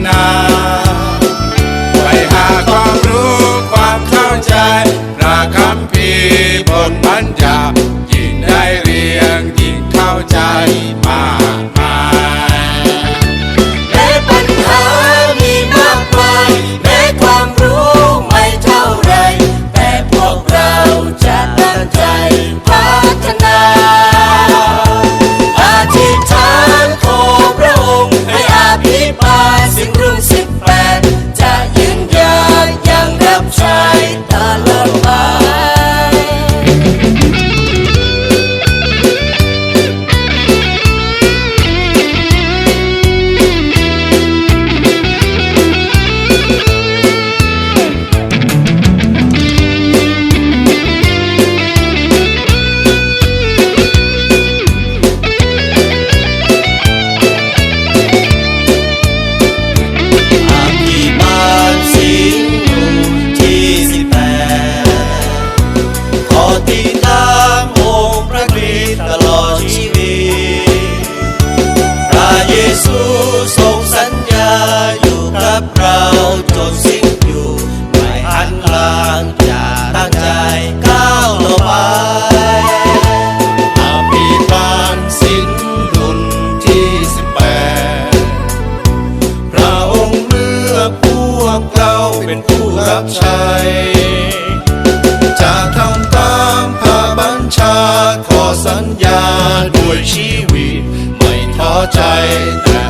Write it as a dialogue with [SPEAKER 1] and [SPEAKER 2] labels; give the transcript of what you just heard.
[SPEAKER 1] na. า
[SPEAKER 2] งอย่าตั้งใจก้าวต่อไป
[SPEAKER 1] อาภิบาลสินรุ่นที่สิบแปดพระองค์เลือกพวกเราเป็นผู้รับใช้จะทำตามพระบัญชาขอสัญญาด้วยชีวิต ไม่ท้อใจแต่